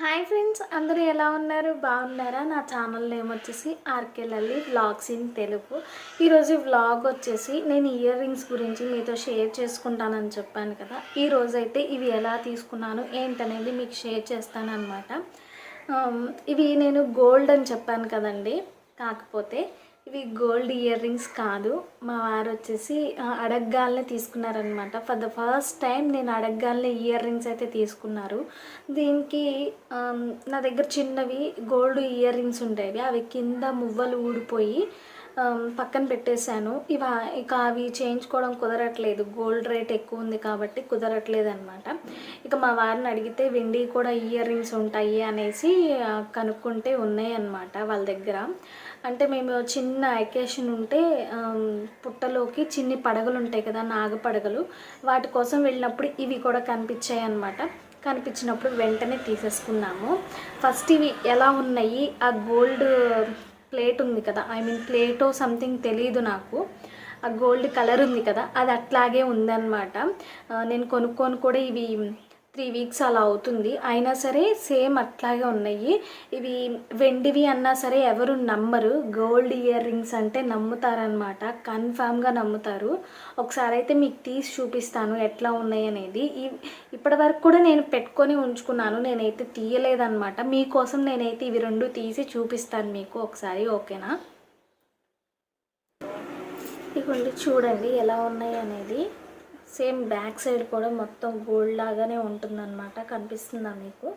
Hi friends అందరూ ఎలా ఉన్నారు? బాగున్నారా? నా ఛానల్ నేమ్ వచ్చేసి RK Lalli vlogs in Telugu. ఈరోజు వ్లాగ్ వచ్చేసి నేను ఇయర్ రింగ్స్ గురించి మీతో షేర్ చేసుకుంటానని చెప్పాను కదా. ఈరోజు అయితే ఇవి ఎలా తీసుకున్నాను ఏంటనేది మీకు షేర్ చేస్తాను ఇవి నేను గోల్డ్ అని చెప్పాను కదండి. కాకపోతే ఇవి గోల్డ్ ఇయర్ రింగ్స్ కాదు. మా వారు వచ్చేసి అడగ్గాలనే తీసుకున్నారనమాట ఫర్ ద ఫస్ట్ టైం నేను అడగ్గాలనే ఇయర్ రింగ్స్ అయితే తీసుకున్నారు. దీనికి నా దగ్గర చిన్నవి గోల్డ్ ఇయర్ రింగ్స్ ఉండేవి అవి కింద మువ్వలు ఊడిపోయి పక్కన పెట్టేశాను. ఇవ ఇక అవి చేయించుకోవడం కుదరట్లేదు. గోల్డ్ రేట్ ఎక్కువ ఉంది కాబట్టి కుదరట్లేదు అనమాట ఇక మా వారిని అడిగితే వెండి కూడా ఇయర్ రింగ్స్ ఉంటాయి అనేసి కనుక్కుంటే ఉన్నాయి అన్నమాట వాళ్ళ దగ్గర. అంటే మేము చిన్న ఎకేషన్ ఉంటే పుట్టలోకి చిన్ని పడగలు ఉంటాయి కదా నాగ పడగలు. వాటి కోసం వెళ్ళినప్పుడు ఇవి కూడా కనిపించాయి అనమాట కనిపించినప్పుడు వెంటనే తీసేసుకున్నాము. ఫస్ట్ ఇవి ఎలా ఉన్నాయి? ఆ గోల్డ్ ప్లేట్ ఉంది కదా ఐ మీన్ ప్లేటో సంథింగ్ తెలియదు నాకు. ఆ గోల్డ్ కలర్ ఉంది కదా అది అట్లాగే ఉందన్నమాట. నేను కొనుక్కొని కూడా ఇవి త్రీ వీక్స్ అలా అవుతుంది. అయినా సరే సేమ్ అట్లాగే ఉన్నాయి. ఇవి వెండివి అన్నా సరే ఎవరు నమ్మరు. గోల్డ్ ఇయర్ రింగ్స్ అంటే నమ్ముతారనమాట కన్ఫామ్గా నమ్ముతారు. ఒకసారి అయితే మీకు తీసి చూపిస్తాను ఎట్లా ఉన్నాయి అనేది. ఈ ఇప్పటి వరకు కూడా నేను పెట్టుకొని ఉంచుకున్నాను. నేనైతే తీయలేదన్నమాట. మీకోసం నేనైతే ఇవి రెండు తీసి చూపిస్తాను మీకు ఒకసారి ఓకేనా? ఇదిగోండి చూడండి ఎలా ఉన్నాయి అనేది. సేమ్ బ్యాక్ సైడ్ కూడా మొత్తం గోల్డ్ లాగానే ఉంటుందన్నమాట కనిపిస్తుందా మీకు?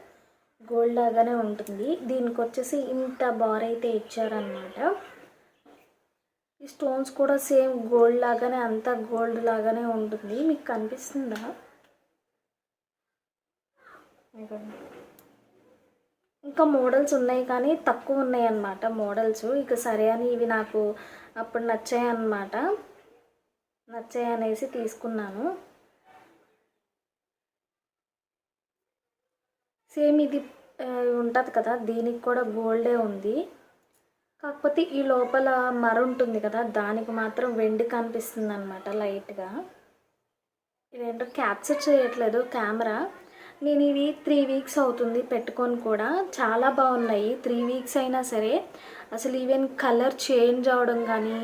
గోల్డ్ లాగానే ఉంటుంది. దీనికి వచ్చేసి ఇంత బార్ అయితే ఇచ్చారనమాట ఈ స్టోన్స్ కూడా సేమ్ గోల్డ్ లాగానే అంతా గోల్డ్ లాగానే ఉంటుంది. మీకు కనిపిస్తుందా? ఇంకా మోడల్స్ ఉన్నాయి కానీ తక్కువ ఉన్నాయి అన్నమాట మోడల్స్. ఇక సరే అని ఇవి నాకు అప్పుడు నచ్చాయి అన్నమాట నచ్చాయి అనేసి తీసుకున్నాను. సేమ్ ఇది ఉంటుంది కదా దీనికి కూడా గోల్డే ఉంది. కాకపోతే ఈ లోపల మర ఉంటుంది కదా దానికి మాత్రం వెండి కనిపిస్తుంది అనమాట లైట్గా. ఇదేంటో క్యాప్చర్ చేయట్లేదు కెమెరా. నేను ఇవి త్రీ వీక్స్ అవుతుంది పెట్టుకొని కూడా. చాలా బాగున్నాయి. త్రీ వీక్స్ అయినా సరే అసలు ఈవెన్ కలర్ చేంజ్ అవ్వడం కానీ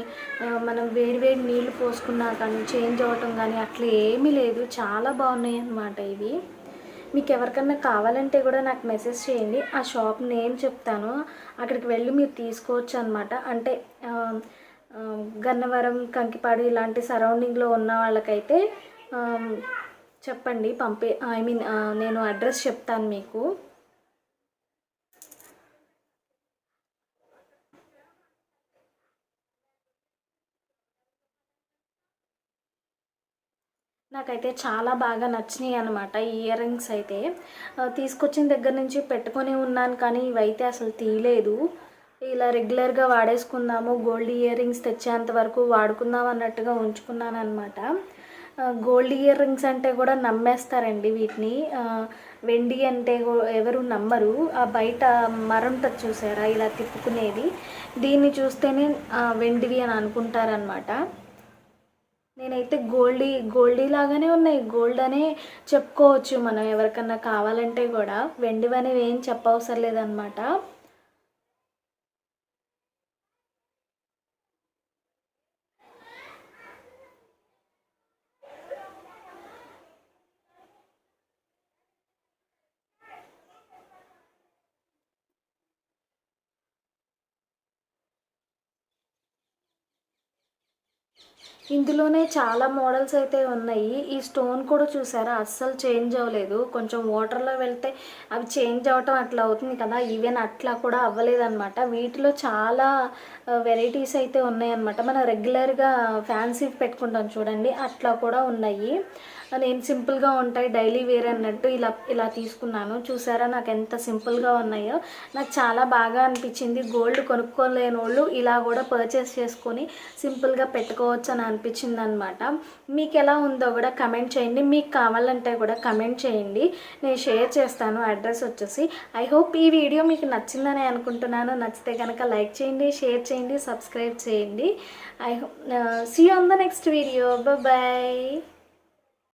మనం వేడి వేడి నీళ్ళు పోసుకున్నా కానీ చేంజ్ అవడం కానీ అట్లా ఏమీ లేదు. చాలా బాగున్నాయి అన్నమాట ఇవి. మీకు ఎవరికన్నా కావాలంటే కూడా నాకు మెసేజ్ చేయండి. ఆ షాప్ నేమ్ చెప్తాను. అక్కడికి వెళ్ళి మీరు తీసుకోవచ్చు అనమాట అంటే గన్నవరం కంకిపాడు ఇలాంటి సరౌండింగ్లో ఉన్న వాళ్ళకైతే చెప్పండి. పంపే ఐ మీన్ నేను అడ్రస్ చెప్తాను మీకు. నాకైతే చాలా బాగా నచ్చినాయి అనమాట ఈ ఇయర్ రింగ్స్ అయితే. తీసుకొచ్చిన దగ్గర నుంచి పెట్టుకొని ఉన్నాను కానీ ఇవైతే అసలు తీయలేదు. ఇలా రెగ్యులర్గా వాడేసుకుందాము గోల్డ్ ఇయర్ రింగ్స్ తెచ్చేంత వరకు వాడుకుందాం అన్నట్టుగా ఉంచుకున్నాను అనమాట గోల్డ్ ఇయర్ రింగ్స్ అంటే కూడా నమ్మేస్తారండి వీటిని. వెండి అంటే ఎవరు నమ్మరు. ఆ బయట మరంట చూసారా? ఇలా తిప్పుకునేది. దీన్ని చూస్తేనే వెండివి అని అనుకుంటారనమాట నేనైతే గోల్డీ గోల్డీ లాగానే ఉన్నాయి. గోల్డ్ అనే చెప్పుకోవచ్చు మనం. ఎవరికన్నా కావాలంటే కూడా. వెండివనేవి ఏం చెప్పవసరం లేదనమాట ఇందులోనే చాలా మోడల్స్ అయితే ఉన్నాయి. ఈ స్టోన్ కూడా చూసారా? అస్సలు చేంజ్ అవ్వలేదు. కొంచెం వాటర్లో వెళ్తే అవి చేంజ్ అవ్వటం అట్లా అవుతుంది కదా? ఈవెన్ అట్లా కూడా అవ్వలేదన్నమాట. వీటిలో చాలా వెరైటీస్ అయితే ఉన్నాయన్నమాట. మనం రెగ్యులర్గా ఫ్యాన్సీ పెట్టుకుంటాం చూడండి. అట్లా కూడా ఉన్నాయి. నేను సింపుల్గా ఉంటాయి డైలీ వేర్ అన్నట్టు ఇలా ఇలా తీసుకున్నాను. చూసారా నాకు ఎంత సింపుల్గా ఉన్నాయో. నాకు చాలా బాగా అనిపించింది. గోల్డ్ కొనుక్కోలేని వాళ్ళు ఇలా కూడా పర్చేస్ చేసుకొని సింపుల్గా పెట్టుకోవచ్చు అని అనిపించింది అనమాట మీకు ఎలా ఉందో కూడా కమెంట్ చేయండి. మీకు కావాలంటే కూడా కమెంట్ చేయండి. నేను షేర్ చేస్తాను. అడ్రస్ వచ్చేసి. ఐ హోప్ ఈ వీడియో మీకు నచ్చిందని అనుకుంటున్నాను. నచ్చితే కనుక లైక్ చేయండి షేర్ చేయండి సబ్స్క్రైబ్ చేయండి. I hope see on the next video bye